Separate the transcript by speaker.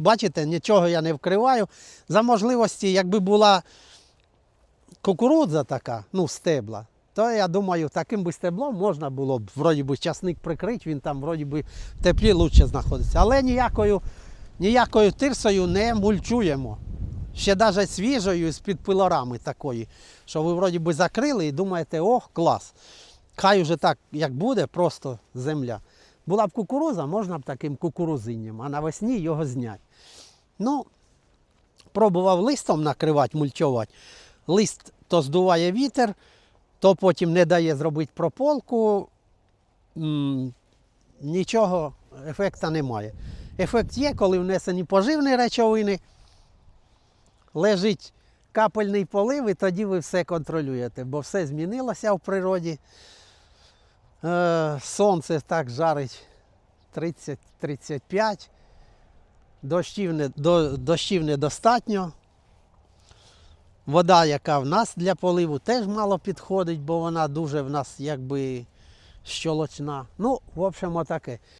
Speaker 1: Бачите, нічого я не вкриваю. За можливості, якби була кукурудза така, ну, стебла, то я думаю, таким би стеблом можна було б вроді би часник прикрити, він там вроді би в теплі краще знаходиться. Але ніякою, ніякою тирсою не мульчуємо. Ще навіть свіжою з-під пилорами такої, що ви вроді би закрили і думаєте, ох, клас. Хай уже так, як буде, просто земля. Була б кукуруза, можна б таким кукурузинням, а навесні його зняти. Ну, пробував листом накривати, мульчувати. Лист то здуває вітер, то потім не дає зробити прополку. Нічого, ефекту немає. Ефект є, коли внесені поживні речовини, лежить капельний полив, і тоді ви все контролюєте, бо все змінилося в природі. Е, сонце так жарить 30-35. Дощів, не, до, дощів недостатньо. Вода, яка в нас для поливу, теж мало підходить, бо вона дуже в нас якби щолочна. Ну, в общем, отаке.